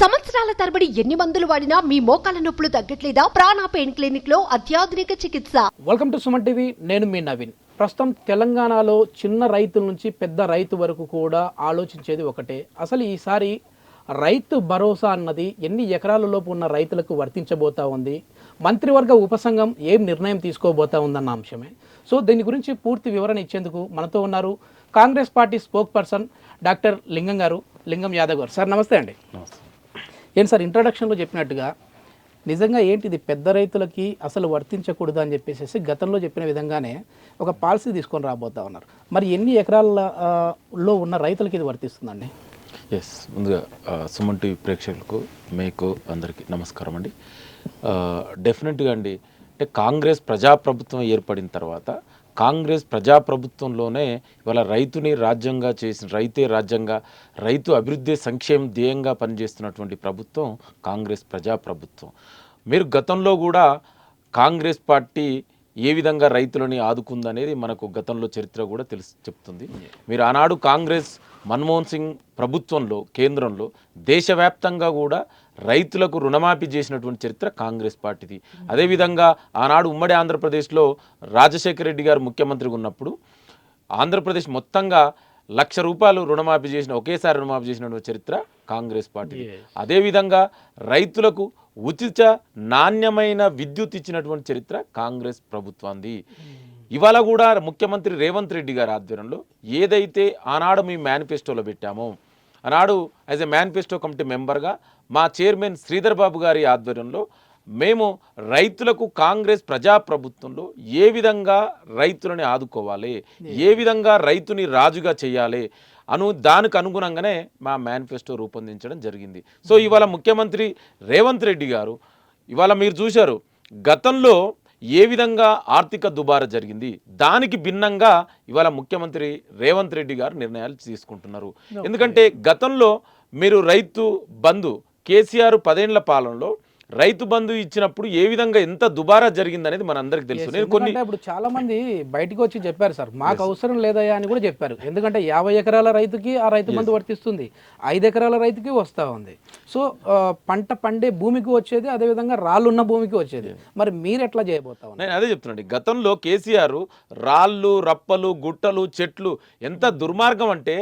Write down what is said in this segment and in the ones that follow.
సంవత్సరాల తరబడి ఎన్ని మందులు వాడినా మీ మోకాల నొప్పులు తగ్గట్లేదా? ప్రాణ పెయిన్ క్లినిక్లో అత్యాధునిక చికిత్స. వెల్కమ్ టు సుమన్ టీవీ నేను మీ నవీన్. ప్రస్తుతం తెలంగాణలో చిన్న రైతుల నుంచి పెద్ద రైతు వరకు కూడా ఆలోచించేది ఒకటే. అసలు ఈసారి రైతు భరోసా అన్నది ఎన్ని ఎకరాల లోపు ఉన్న రైతులకు వర్తించబోతా ఉంది? మంత్రివర్గ ఉపసంఘం ఏం నిర్ణయం తీసుకోబోతా ఉందన్న అంశమే. సో దీని గురించి పూర్తి వివరణ ఇచ్చేందుకు మనతో ఉన్నారు Congress party spokesperson doctor Lingam garu. Lingam Yadav గారు. సార్ నమస్తే అండి. ఏంటి సార్ ఇంట్రడక్షన్లో చెప్పినట్టుగా నిజంగా ఏంటిది పెద్ద రైతులకి అసలు వర్తించకూడదు అని చెప్పేసి గతంలో చెప్పిన విధంగానే ఒక పాలసీ తీసుకొని రాబోతా ఉన్నారు. మరి ఎన్ని ఎకరాలలో ఉన్న రైతులకి ఇది వర్తిస్తుందండి? ఎస్ ముందుగా సుమన్ టీవీ ప్రేక్షకులకు మీకు అందరికీ నమస్కారం అండి. డెఫినెట్గా అండి అంటే కాంగ్రెస్ ప్రజాప్రభుత్వం ఏర్పడిన తర్వాత కాంగ్రెస్ ప్రజాప్రభుత్వంలోనే ఇవాళ రైతుని రాజ్యంగా చేసిన రైతే రాజ్యంగా రైతు అభివృద్ధి సంక్షేమ ధ్యేయంగా పనిచేస్తున్నటువంటి ప్రభుత్వం కాంగ్రెస్ ప్రజాప్రభుత్వం. మీరు గతంలో కూడా కాంగ్రెస్ పార్టీ ఏ విధంగా రైతులని ఆదుకుందనేది మనకు గతంలో చరిత్ర కూడా తెలుసు చెప్తుంది. మీరు ఆనాడు కాంగ్రెస్ మన్మోహన్ సింగ్ ప్రభుత్వంలో కేంద్రంలో దేశవ్యాప్తంగా కూడా రైతులకు రుణమాఫీ చేసినటువంటి చరిత్ర కాంగ్రెస్ పార్టీది. అదేవిధంగా ఆనాడు ఉమ్మడి ఆంధ్రప్రదేశ్లో రాజశేఖర రెడ్డి గారు ముఖ్యమంత్రిగా ఉన్నప్పుడు ఆంధ్రప్రదేశ్ మొత్తంగా లక్ష రూపాయలు రుణమాఫీ చేసిన ఒకేసారి రుణమాఫీ చేసినటువంటి చరిత్ర కాంగ్రెస్ పార్టీ అదేవిధంగా రైతులకు ఉచిత నాణ్యమైన విద్యుత్ ఇచ్చినటువంటి చరిత్ర కాంగ్రెస్ ప్రభుత్వాన్ని ఇవాళ కూడా ముఖ్యమంత్రి రేవంత్ రెడ్డి గారి ఆధ్వర్యంలో ఏదైతే ఆనాడు మీ మేనిఫెస్టోలో పెట్టామో ఆనాడు యాజ్ ఎ మేనిఫెస్టో కమిటీ మెంబర్గా మా చైర్మన్ శ్రీధర్ బాబు గారి ఆధ్వర్యంలో మేము రైతులకు కాంగ్రెస్ ప్రజాప్రభుత్వంలో ఏ విధంగా రైతులని ఆదుకోవాలి ఏ విధంగా రైతుని రాజుగా చేయాలి అను దానికి అనుగుణంగానే మా మేనిఫెస్టో రూపొందించడం జరిగింది. సో ఇవాళ ముఖ్యమంత్రి రేవంత్ రెడ్డి గారు ఇవాళ మీరు చూశారు గతంలో ఏ విధంగా ఆర్థిక దుబారా జరిగింది? దానికి భిన్నంగా ఇవాళ ముఖ్యమంత్రి రేవంత్ రెడ్డి గారు నిర్ణయాలు తీసుకుంటున్నారు. ఎందుకంటే గతంలో మీరు రైతు బంధు కేసీఆర్ పదేళ్ళ పాలనలో రైతు బంధు ఇచ్చినప్పుడు ఏ విధంగా ఎంత దుబారా జరిగిందనేది మనందరికీ తెలుసు. నేను కొన్ని ఇప్పుడు చాలా మంది బయటకు వచ్చి చెప్పారు సార్ మాకు అవసరం లేదయ్యా అని కూడా చెప్పారు. ఎందుకంటే యాభై ఎకరాల రైతుకి ఆ రైతు బంధు వర్తిస్తుంది. ఐదు ఎకరాల రైతుకి వస్తూ ఉంది. సో పంట పండే భూమికి వచ్చేది అదేవిధంగా రాళ్ళున్న భూమికి వచ్చేది. మరి మీరు ఎట్లా చేయబోతా నేను అదే చెప్తున్నాండి. గతంలో కేసీఆర్ రాళ్ళు రప్పలు గుట్టలు చెట్లు ఎంత దుర్మార్గం అంటే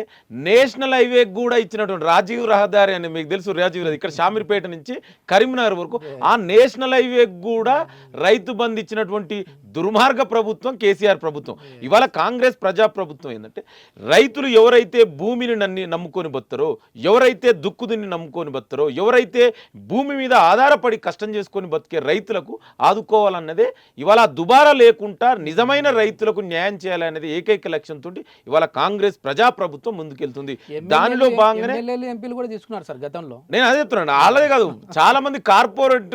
నేషనల్ హైవే కూడా ఇచ్చినటువంటి రాజీవ్ రహదారి అని మీకు తెలుసు రాజీవ్ రహదారి. ఇక్కడ షామీర్పేట నుంచి కరీంనగర్ వరకు ఆ నేషనల్ హైవే కూడా రైతు బంద్ ఇచ్చినటువంటి దుర్మార్గ ప్రభుత్వం కేసీఆర్ ప్రభుత్వం. ఇవాళ కాంగ్రెస్ ప్రజా ప్రభుత్వం ఏంటంటే రైతులు ఎవరైతే భూమిని నన్ని నమ్ముకొని బతారో ఎవరైతే దుక్కుదిని నమ్ముకొని బతారో ఎవరైతే భూమి మీద ఆధారపడి కష్టం చేసుకొని బతికే రైతులకు ఆదుకోవాలన్నదే ఇవాళ దుబారా లేకుండా నిజమైన రైతులకు న్యాయం చేయాలనేది ఏకైక లక్ష్యంతో ఇవాళ కాంగ్రెస్ ప్రజా ప్రభుత్వం ముందుకెళ్తుంది దానిలో భాగంగానే ఎంపీలు కూడా తీసుకున్నారు సార్ గతంలో. నేను అదే చెప్తున్నాను అలాగే కాదు. చాలా మంది కార్పొరేట్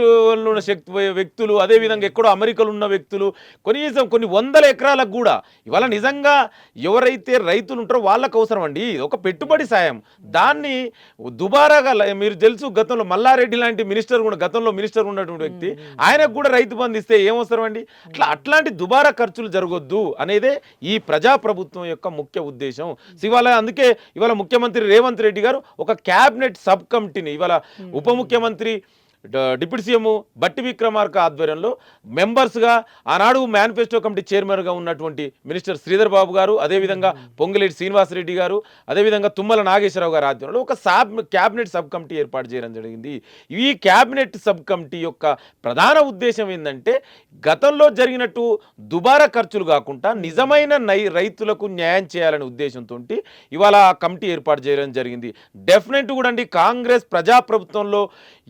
శక్తి వ్యక్తులు అదే విధంగా ఎక్కడో అమెరికాలో ఉన్న వ్యక్తులు కనీసం కొన్ని వందల ఎకరాలకు కూడా. ఇవాళ నిజంగా ఎవరైతే రైతులు ఉంటారో వాళ్ళకు అవసరం అండి. ఇది ఒక పెట్టుబడి సాయం. దాన్ని దుబారాగా మీరు తెలుసు గతంలో మల్లారెడ్డి లాంటి మినిస్టర్ కూడా గతంలో మినిస్టర్ ఉన్నటువంటి వ్యక్తి ఆయనకు కూడా రైతు బంధు ఇస్తే ఏమవసరం అండి? అట్లా అట్లాంటి దుబారా ఖర్చులు జరగొద్దు అనేదే ఈ ప్రజాప్రభుత్వం యొక్క ముఖ్య ఉద్దేశం. ఇవాళ అందుకే ఇవాళ ముఖ్యమంత్రి రేవంత్ రెడ్డి గారు ఒక క్యాబినెట్ సబ్ కమిటీని ఇవాళ ఉప ముఖ్యమంత్రి డిప్యూటీ సీఎం బట్టి విక్రమార్క ఆధ్వర్యంలో మెంబర్స్గా ఆనాడు మేనిఫెస్టో కమిటీ చైర్మన్గా ఉన్నటువంటి మినిస్టర్ శ్రీధర్ బాబు గారు అదేవిధంగా పొంగిలేటి శ్రీనివాసరెడ్డి గారు అదేవిధంగా తుమ్మల నాగేశ్వరరావు గారు ఆధ్వర్యంలో ఒక సాబ్ క్యాబినెట్ సబ్ కమిటీ ఏర్పాటు చేయడం జరిగింది. ఈ క్యాబినెట్ సబ్ కమిటీ యొక్క ప్రధాన ఉద్దేశం ఏంటంటే గతంలో జరిగినట్టు దుబారా ఖర్చులు కాకుండా నిజమైన నై రైతులకు న్యాయం చేయాలనే ఉద్దేశంతో ఇవాళ కమిటీ ఏర్పాటు చేయడం జరిగింది. డెఫినెట్ కూడా అండి కాంగ్రెస్ ప్రజాప్రభుత్వంలో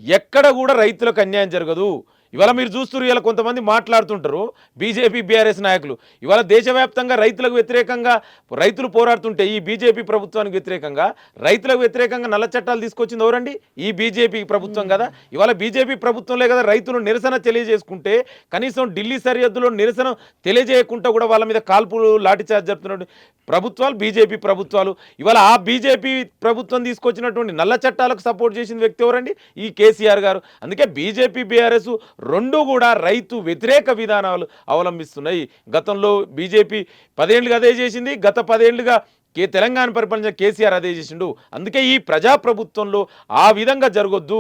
ఎక్కడ కూడా రైతులకు అన్యాయం జరగదు. ఇవాళ మీరు చూస్తున్నారు ఇవాళ కొంతమంది మాట్లాడుతుంటారు బీజేపీ బీఆర్ఎస్ నాయకులు. ఇవాళ దేశవ్యాప్తంగా రైతులకు వ్యతిరేకంగా రైతులు పోరాడుతుంటే ఈ బీజేపీ ప్రభుత్వానికి వ్యతిరేకంగా రైతులకు వ్యతిరేకంగా నల్ల చట్టాలు తీసుకొచ్చింది ఎవరండి? ఈ బీజేపీ ప్రభుత్వం కదా. ఇవాళ బీజేపీ ప్రభుత్వంలే కదా రైతులు నిరసన తెలియజేసుకుంటే కనీసం ఢిల్లీ సరిహద్దులో నిరసన తెలియజేయకుండా కూడా వాళ్ళ మీద కాల్పులు లాఠీచార్జ్ జరుపుతున్న ప్రభుత్వాలు బీజేపీ ప్రభుత్వాలు. ఇవాళ ఆ బీజేపీ ప్రభుత్వం తీసుకొచ్చినటువంటి నల్ల చట్టాలకు సపోర్ట్ చేసిన వ్యక్తి ఎవరండి? ఈ కేసీఆర్ గారు. అందుకే బీజేపీ బీఆర్ఎస్ రెండు కూడా రైతు వ్యతిరేక విధానాలు అవలంబిస్తున్నాయి. గతంలో బీజేపీ పదేళ్ళుగా అదే చేసింది గత పదేళ్ళుగా కే తెలంగాణ పరిపాలన కేసీఆర్ అదే చేసిండు. అందుకే ఈ ప్రజాప్రభుత్వంలో ఆ విధంగా జరగొద్దు.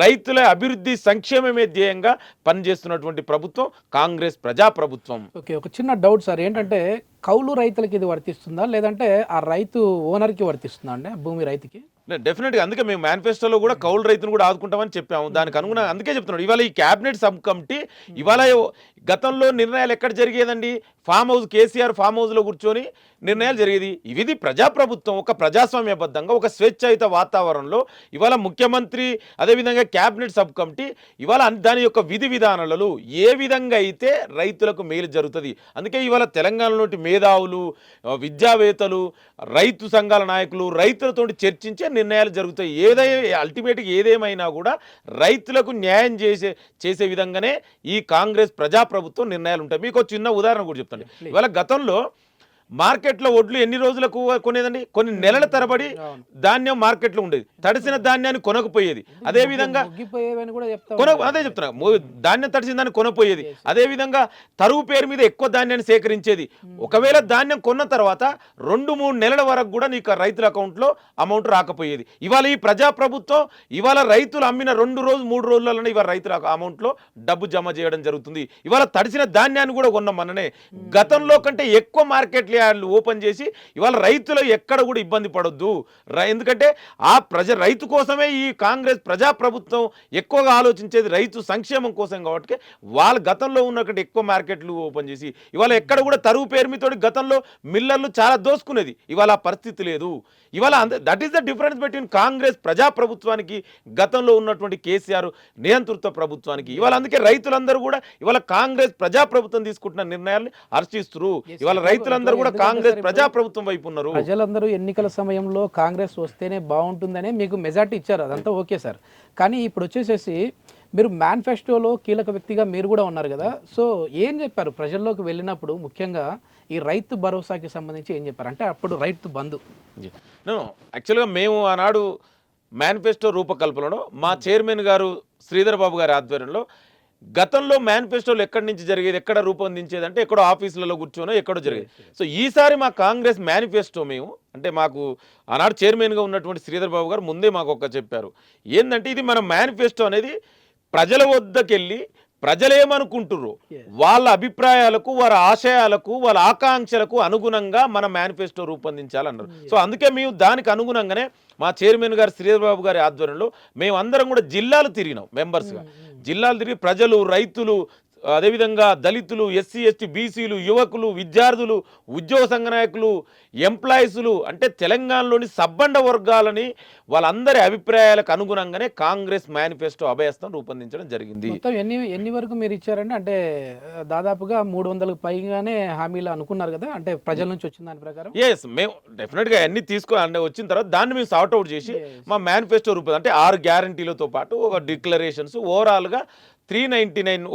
రైతుల అభివృద్ధి సంక్షేమమే ధ్యేయంగా పనిచేస్తున్నటువంటి ప్రభుత్వం కాంగ్రెస్ ప్రజాప్రభుత్వం. ఓకే ఒక చిన్న డౌట్ సార్. ఏంటంటే కౌలు రైతులకి ఇది వర్తిస్తుందా? లేదంటే ఆ రైతు ఓనర్కి వర్తిస్తుందా అండి? భూమి రైతుకి? డెఫినెట్గా అందుకే మేము మేనిఫెస్టోలో కూడా కౌలు రైతును కూడా ఆదుకుంటామని చెప్పాము. దానికి అనుగుణంగా అందుకే చెప్తున్నాడు ఇవాళ ఈ క్యాబినెట్ సబ్ కమిటీ ఇవాళ గతంలో నిర్ణయాలు ఎక్కడ జరిగేదండి? ఫామ్ హౌస్ కేసీఆర్ ఫామ్ హౌస్లో కూర్చొని నిర్ణయాలు జరిగేది. ఇది ప్రజాప్రభుత్వం ఒక ప్రజాస్వామ్యబద్ధంగా ఒక స్వేచ్ఛాయుత వాతావరణంలో ఇవాళ ముఖ్యమంత్రి అదేవిధంగా క్యాబినెట్ సబ్ కమిటీ ఇవాళ దాని యొక్క విధి విధానాలలో ఏ విధంగా అయితే రైతులకు మేలు జరుగుతుంది. అందుకే ఇవాళ తెలంగాణలోని మేధావులు విద్యావేత్తలు రైతు సంఘాల నాయకులు రైతులతో చర్చించే నిర్ణయాలు జరుగుతాయి. ఏదై అల్టిమేట్గా ఏదేమైనా కూడా రైతులకు న్యాయం చేసే చేసే విధంగానే ఈ కాంగ్రెస్ ప్రజాప్రభుత్వం నిర్ణయాలు ఉంటాయి. మీకు ఒక చిన్న ఉదాహరణ కూడా చెప్తాను. ఇవాళ గతంలో మార్కెట్లో ఒడ్లు ఎన్ని రోజులకు కొనేదండి? కొన్ని నెలల తరబడి. ధాన్యం మార్కెట్లో ఉండేది. తడిసిన ధాన్యాన్ని కొనకపోయేది. అదే విధంగా కొన. అదే చెప్తున్నా. ధాన్యం తడిసిన దాన్ని కొనపోయేది. అదే విధంగా తరువు పేరు మీద ఎక్కువ ధాన్యాన్ని సేకరించేది. ఒకవేళ ధాన్యం కొన్న తర్వాత రెండు మూడు నెలల వరకు కూడా నీకు రైతుల అకౌంట్లో అమౌంట్ రాకపోయేది. ఇవాళ ఈ ప్రజాప్రభుత్వం ఇవాళ రైతులు అమ్మిన రెండు రోజు మూడు రోజులలోనే ఇవాళ రైతుల అమౌంట్లో డబ్బు జమ చేయడం జరుగుతుంది. ఇవాళ తడిసిన ధాన్యాన్ని కూడా కొన్నాం మననే. గతంలో కంటే ఎక్కువ మార్కెట్ యార్డ్లు ఓపెన్ చేసి ఇవాళ రైతులు ఎక్కడ కూడా ఇబ్బంది పడొద్దు. ఎందుకంటే ఆ ప్రజ రైతు కోసమే ఈ కాంగ్రెస్ ప్రజాప్రభుత్వం ఎక్కువగా ఆలోచించేది రైతు సంక్షేమం కోసం కాబట్టి వాళ్ళ గతంలో ఉన్నటువంటి ఎక్కువ మార్కెట్లు ఓపెన్ చేసి ఇవాళ ఎక్కడ కూడా తరువు పేరు మీతోటి గతంలో మిల్లర్లు చాలా దోసుకునేది. ఇవాళ ఆ పరిస్థితి లేదు. ఇవాళ that is the difference between Congress ప్రజాప్రభుత్వానికి గతంలో ఉన్నటువంటి కేసీఆర్ నియంతృత్వ ప్రభుత్వానికి. ఇవాళ అందుకే రైతులందరూ కూడా ఇవాళ కాంగ్రెస్ ప్రజాప్రభుత్వం తీసుకుంటున్న నిర్ణయాల్ని హర్షిస్తున్నారు ఇవాళ రైతులందరూ కూడా కాంగ్రెస్ ప్రజాప్రభుత్వం వైపు ఉన్నారు. ప్రజలందరూ ఎన్నికల సమయంలో కాంగ్రెస్ వస్తేనే బాగుంటుందనే మీకు మెజార్టీ ఇచ్చారు. అదంతా ఓకే సార్. కానీ ఇప్పుడు వచ్చేసేసి మీరు మేనిఫెస్టోలో కీలక వ్యక్తిగా మీరు కూడా ఉన్నారు కదా. సో ఏం చెప్పారు? ప్రజల్లోకి వెళ్ళినప్పుడు ముఖ్యంగా ఈ రైతు భరోసాకి సంబంధించి ఏం చెప్పారు? అంటే అప్పుడు రైతు బంధు. యాక్చువల్గా మేము ఆనాడు మేనిఫెస్టో రూపకల్పనలో మా చైర్మన్ గారు శ్రీధర్ బాబు గారి ఆధ్వర్యంలో గతంలో మేనిఫెస్టోలు ఎక్కడి నుంచి జరిగేది ఎక్కడ రూపొందించేది అంటే ఎక్కడో ఆఫీసులలో కూర్చోనో ఎక్కడో జరిగేది. సో ఈసారి మా కాంగ్రెస్ మేనిఫెస్టో మేము అంటే మాకు ఆనాడు చైర్మన్గా ఉన్నటువంటి శ్రీధర్ బాబు గారు ముందే మాకు ఒక చెప్పారు. ఏంటంటే ఇది మన మేనిఫెస్టో అనేది ప్రజల వద్దకెళ్ళి ప్రజలేమనుకుంటుర్రు వాళ్ళ అభిప్రాయాలకు వారి ఆశయాలకు వాళ్ళ ఆకాంక్షలకు అనుగుణంగా మన మేనిఫెస్టో రూపొందించాలన్నారు. సో అందుకే మేము దానికి అనుగుణంగానే మా చైర్మన్ గారు శ్రీధర్ బాబు గారి ఆధ్వర్యంలో మేము అందరం కూడా జిల్లాలు తిరిగినాం మెంబర్స్గా. జిల్లాలు తిరిగి ప్రజలు రైతులు అదేవిధంగా దళితులు ఎస్సీ ఎస్టీ బీసీలు యువకులు విద్యార్థులు ఉద్యోగ సంఘ నాయకులు ఎంప్లాయీసులు అంటే తెలంగాణలోని సబ్బండ వర్గాలని వాళ్ళందరి అభిప్రాయాలకు అనుగుణంగానే కాంగ్రెస్ మేనిఫెస్టో అభయస్థం రూపొందించడం జరిగింది. ఎన్ని ఎన్ని వరకు మీరు ఇచ్చారంటే అంటే దాదాపుగా మూడు వందలకు పైగానే హామీలు అనుకున్నారు కదా? అంటే ప్రజల నుంచి వచ్చిన దాని ప్రకారం? ఎస్ మేము డెఫినెట్గా అన్ని తీసుకో అంటే వచ్చిన తర్వాత దాన్ని మేము సార్ట్ అవుట్ చేసి మా మేనిఫెస్టో రూపం అంటే ఆరు గ్యారంటీలతో పాటు ఒక డిక్లరేషన్స్ ఓవరాల్గా త్రీ నైంటీ నైన్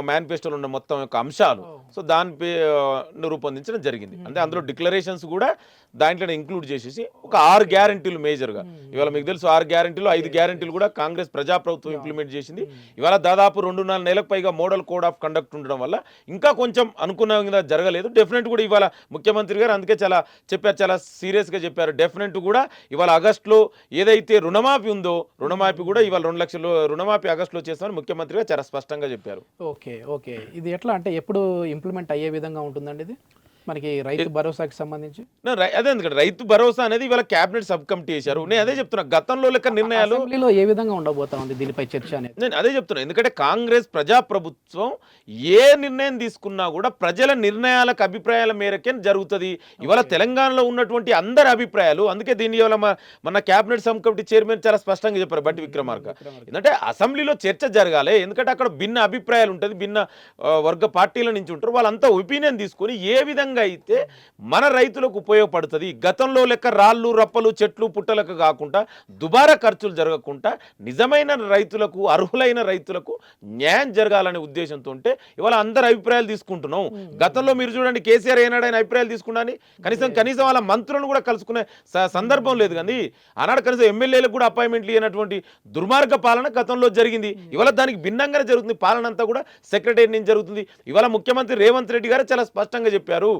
మేనిఫెస్టోలో ఉన్న మొత్తం యొక్క అంశాలు. సో దాని పే- ను రూపొందించడం జరిగింది. అంటే అందులో డిక్లరేషన్స్ కూడా దాంట్లో ఇంక్లూడ్ చేసేసి ఒక ఆరు గ్యారంటీలు మేజర్గా ఇవాళ మీకు తెలుసు ఆరు గ్యారంటీలు ఐదు గ్యారంటీలు కూడా కాంగ్రెస్ ప్రజాప్రభుత్వం ఇంప్లిమెంట్ చేసింది. ఇవాళ దాదాపు రెండున్నర నెలలకు పైగా మోడల్ కోడ్ ఆఫ్ కండక్ట్ ఉండడం వల్ల ఇంకా కొంచెం అనుకున్న విధంగా జరగలేదు. డెఫినెట్ కూడా ఇవాళ ముఖ్యమంత్రి గారు అందుకే చాలా చెప్పారు చాలా సీరియస్గా చెప్పారు. డెఫినెట్ కూడా ఇవాళ ఆగస్టులో ఏదైతే రుణమాఫీ ఉందో రుణమాఫీ కూడా ఇవాళ రెండు లక్షలు రుణమాఫీ ఆగస్టులో చేస్తామని ముఖ్యమంత్రి గారు చాలా స్పష్టంగా చెప్పారు. Okay okay. ఇది ఎట్లా అంటే ఎప్పుడు ఇంప్లిమెంట్ అయ్యే విధంగా ఉంటుందండి ఇది? మనకి రైతు భరోసాకి సంబంధించి? అదే ఎందుకంటే రైతు భరోసా అనేది ఇవాళ కేబినెట్ సబ్ కమిటీ చేశారు నేను అదే చెప్తున్నా గతంలో లెక్క నిర్ణయాలు ఏ విధంగా ఉండబోతా ఉంది దీనిపై చర్చ అనేది? నేను అదే చెప్తున్నా ఎందుకంటే కాంగ్రెస్ ప్రజాప్రభుత్వం ఏ నిర్ణయం తీసుకున్నా కూడా ప్రజల నిర్ణయాలకు అభిప్రాయాల మేరకే జరుగుతుంది. ఇవాళ తెలంగాణలో ఉన్నటువంటి అందరి అభిప్రాయాలు అందుకే దీన్ని ఇవాళ మన కేబినెట్ సబ్ కమిటీ చైర్మన్ చాలా స్పష్టంగా చెప్పారు బట్టి విక్రమార్క. ఎందుకంటే అసెంబ్లీలో చర్చ జరగాలి ఎందుకంటే అక్కడ భిన్న అభిప్రాయాలు ఉంటుంది భిన్న వర్గ పార్టీల నుంచి ఉంటారు వాళ్ళంతా ఒపీనియన్ తీసుకొని ఏ విధంగా అయితే మన రైతులకు ఉపయోగపడుతుంది. గతంలో లెక్క రాళ్ళు రప్పలు చెట్లు పుట్టలకు కాకుండా దుబారా ఖర్చులు జరగకుండా నిజమైన రైతులకు అర్హులైన రైతులకు న్యాయం జరగాలనే ఉద్దేశంతో ఉంటే ఇవాళ అందరి అభిప్రాయాలు తీసుకుంటున్నాం. గతంలో మీరు చూడండి కేసీఆర్ ఏనాడు ఆయన అభిప్రాయాలు తీసుకున్నాని కనీసం కనీసం వాళ్ళ మంత్రులను కూడా కలుసుకునే సందర్భం లేదు కానీ ఆనాడు కనీసం ఎమ్మెల్యేలకు కూడా అపాయింట్మెంట్లు ఇవ్వనటువంటి దుర్మార్గ పాలన గతంలో జరిగింది. ఇవాళ దానికి భిన్నంగానే జరుగుతుంది. పాలన అంతా కూడా సెక్రటరీ నుంచి జరుగుతుంది. ఇవాళ ముఖ్యమంత్రి రేవంత్ రెడ్డి గారు చాలా స్పష్టంగా చెప్పారు.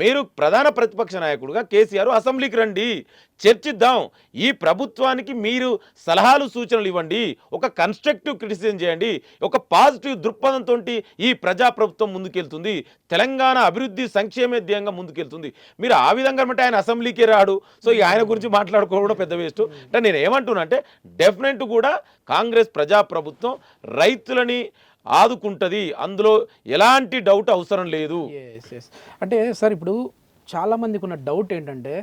మీరు ప్రధాన ప్రతిపక్ష నాయకుడుగా కేసీఆర్ అసెంబ్లీకి రండి చర్చిద్దాం. ఈ ప్రభుత్వానికి మీరు సలహాలు సూచనలు ఇవ్వండి ఒక కన్స్ట్రక్టివ్ క్రిటిసిజం చేయండి ఒక పాజిటివ్ దృక్పథంతో ఈ ప్రజాప్రభుత్వం ముందుకెళ్తుంది తెలంగాణ అభివృద్ధి సంక్షేమ ధ్యేయంగా ముందుకెళ్తుంది. మీరు ఆ విధంగా అంటే ఆయన అసెంబ్లీకి రాడు. సో ఈ ఆయన గురించి మాట్లాడుకోవడం కూడా పెద్ద వేస్ట్. అంటే నేను ఏమంటున్నా అంటే డెఫినెట్ కూడా కాంగ్రెస్ ప్రజాప్రభుత్వం రైతులని ఆదుకుంటది. అందులో ఎలాంటి డౌట్ అవసరం లేదు. అంటే సార్ ఇప్పుడు చాలా మందికి ఉన్న డౌట్ ఏంటంటే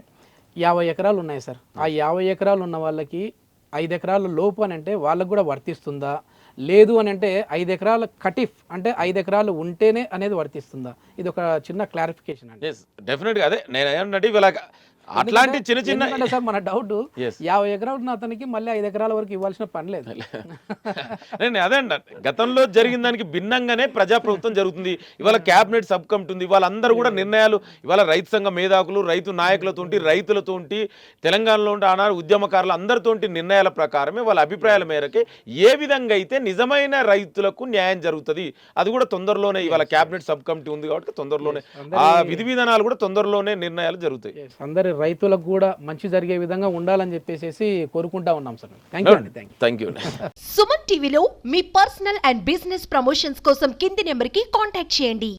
యాభై ఎకరాలు ఉన్నాయి సార్. ఆ యాభై ఎకరాలు ఉన్న వాళ్ళకి ఐదు ఎకరాల లోపు అని అంటే వాళ్ళకు కూడా వర్తిస్తుందా? లేదు అని అంటే ఐదు ఎకరాల కటిఫ్ అంటే ఐదు ఎకరాలు ఉంటేనే అనేది వర్తిస్తుందా? ఇది ఒక చిన్న క్లారిఫికేషన్ అండి. ఎస్ డెఫినెట్గా అదే. నేను ఏమన్నట్టు ఇవాళ అట్లాంటి చిన్న చిన్న సార్ మన డౌట్. యాభై ఎకరాలు ఉన్న అతనికి మళ్ళీ ఐదు ఎకరాల వరకు ఇవ్వాల్సిన పని లేదు. నేను అదే అంట. గతంలో జరిగిన దానికి భిన్నంగానే ప్రజాప్రభుత్వం జరుగుతుంది. ఇవాళ క్యాబినెట్ సబ్ కమిటీ ఉంది. వాళ్ళందరూ కూడా నిర్ణయాలు ఇవాళ రైతు సంఘ మేధాకులు రైతు నాయకులతోటి రైతులతోటి తెలంగాణలో ఉండే ఆనాడు ఉద్యమకారులు అందరితోటి నిర్ణయాల ప్రకారమే వాళ్ళ అభిప్రాయాల మేరకే ఏ విధంగా అయితే నిజమైన రైతులకు న్యాయం జరుగుతుంది అది కూడా తొందరలోనే ఇవాళ క్యాబినెట్ సబ్ కమిటీ ఉంది కాబట్టి తొందరలోనే ఆ విధి విధానాలు కూడా తొందరలోనే నిర్ణయాలు జరుగుతాయి. అందరి రైతులకు కూడా మంచి జరిగే విధంగా ఉండాలని చెప్పేసి కోరుకుంటా ఉన్నాం సార్. థ్యాంక్ యూ అండి. థ్యాంక్ యూ సుమన్ టీవీలో మీ పర్సనల్ అండ్ బిజినెస్ ప్రమోషన్స్ కోసం కింది నెంబర్కి కాంటాక్ట్ చేయండి.